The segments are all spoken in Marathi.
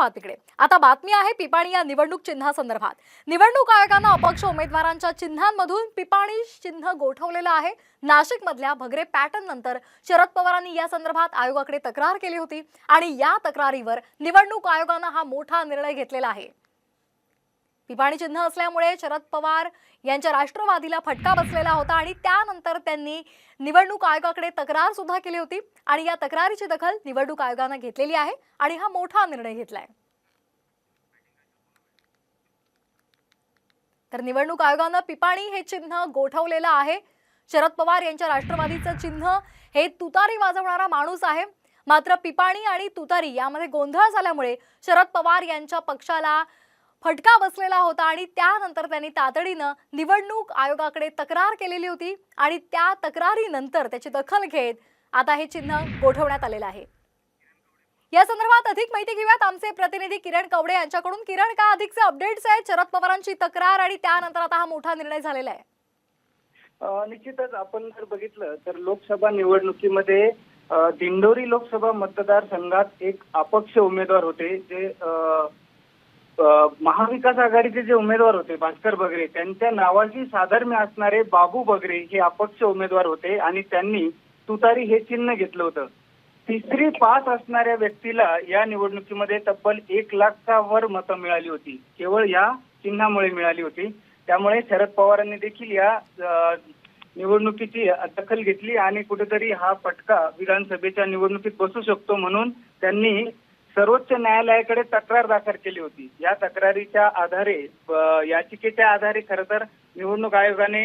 औरंगाबाद आता बातमी आहे पिपाणी या निवडणूक चिन्हासंदर्भात. निवडणूक आयोगानं अपक्ष उमेदवारांच्या चिन्हांमधून पिपाणी चिन्ह गोठवलेलं आहे. नाशिक मधल्या भगरे पॅटर्न नंतर शरद पवारांनी या संदर्भात आयोगाकडे तक्रार केली होती आणि या तक्रारीवर निवडणूक आयोगानं हा मोठा निर्णय घेतलेला आहे. पिपाणी चिन्ह असल्यामुळे शरद पवार यांच्या राष्ट्रवादीला फटका बसलेला होता आणि त्यानंतर त्यांनी निवडणूक आयोगाकडे तक्रार सुद्धा केली होती आणि या तक्रारीची दखल निवडणूक आयोगानं घेतलेली आहे आणि हा मोठा निर्णय घेतलाय. तर निवडणूक आयोगानं पिपाणी हे चिन्ह गोठवलेलं आहे. शरद पवार यांच्या राष्ट्रवादीचं चिन्ह हे तुतारी वाजवणारा माणूस आहे. मात्र पिपाणी आणि तुतारी यामध्ये गोंधळ झाल्यामुळे शरद पवार यांच्या पक्षाला फटका बसलेला होता आणि त्यानंतर त्यांनी तातडीनं निवडणूक आयोगाकडे तक्रार केलेली होती आणि त्या तक्रारीनंतर त्याची दखल घेत आता हे चिन्ह गोठवण्यात आलेलं आहे. या संदर्भात अधिक माहिती घेऊयात. आमचे प्रतिनिधी किरण कवडे यांच्याकडून. किरण काय अधिकचे अपडेट्स आहेत? शरद पवारांची तक्रार आणि त्यानंतर आता हा मोठा निर्णय झालेला आहे. निश्चितच आपण जर बघितलं तर लोकसभा निवडणुकीमध्ये दिंडोरी लोकसभा मतदारसंघात एक अपक्ष उमेदवार होते जे महाविकास आघाडीचे जे उमेदवार होते भास्कर बगरे त्यांच्या नावाशी साधर्म्य असणारे बाबू बगरे हे अपक्ष उमेदवार होते आणि त्यांनी तुतारी हे चिन्ह घेतलं होतं. तिसरी पास असणाऱ्या व्यक्तीला या निवडणुकीमध्ये तब्बल एक लाखच्या वर मतं मिळाली होती. केवळ या चिन्हामुळे मिळाली होती. त्यामुळे शरद पवारांनी देखील या निवडणुकीची दखल घेतली आणि कुठेतरी हा फटका विधानसभेच्या निवडणुकीत बसू शकतो म्हणून त्यांनी सर्वोच्च न्यायालयाकडे तक्रार दाखल केली होती. या तक्रारीच्या आधारे याचिकेच्या आधारे खरं तर निवडणूक आयोगाने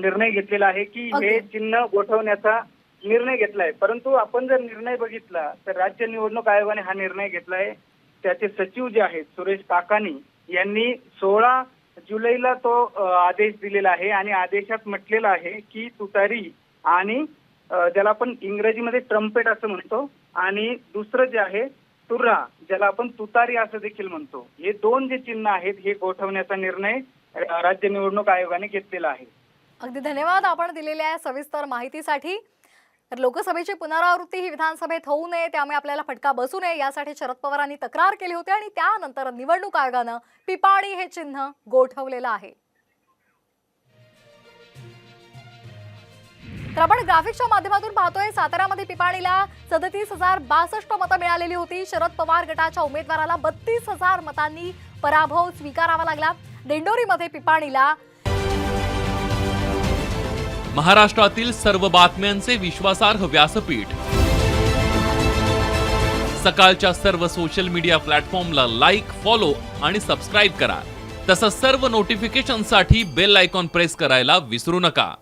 निर्णय घेतलेला आहे की हे. चिन्ह गोठवण्याचा निर्णय घेतलाय. परंतु आपण जर निर्णय बघितला तर राज्य निवडणूक आयोगाने हा निर्णय घेतलाय. त्याचे सचिव जे आहेत सुरेश काकानी यांनी सोळा जुलैला तो आदेश दिलेला आहे आणि आदेशात म्हटलेलं आहे की तुतारी आणि ज्याला आपण इंग्रजीमध्ये ट्रम्पेट असं म्हणतो आणि दुसरं जे आहे तुर्रा ज्याला आपण तुतारी असं देखील म्हणतो. हे दोन जे चिन्ह आहेत हे गोठवण्याचा निर्णय राज्य निवडणूक आयोगाने घेतलेला आहे. अगदी धन्यवाद आपण दिलेल्या सविस्तर माहितीसाठी. तर लोकसभेची पुनरावृत्ती ही विधानसभेत होऊ नये त्यामुळे आपल्याला फटका बसू नये यासाठी शरद पवारांनी तक्रार केली होती आणि त्यानंतर निवडणूक आयोगानं पिपाणी हे चिन्ह गोठवलेलं आहे. तर आपण ग्राफिक्सच्या माध्यमातून पाहतोय साताऱ्यामध्ये पिपाणीला सदतीस हजार बासष्ट मतं मिळालेली होती. शरद पवार गटाच्या उमेदवाराला बत्तीस हजार मतांनी पराभव स्वीकारावा लागला. दिंडोरीमध्ये पिपाणीला महाराष्ट्रातील सर्व बातम्यांचे विश्वासार्ह व्यासपीठ. सकाळच्या सर्व सोशल मीडिया प्लॅटफॉर्मला लाईक फॉलो आणि सबस्क्राईब करा. तसंच सर्व नोटिफिकेशनसाठी बेल आयकॉन प्रेस करायला विसरू नका.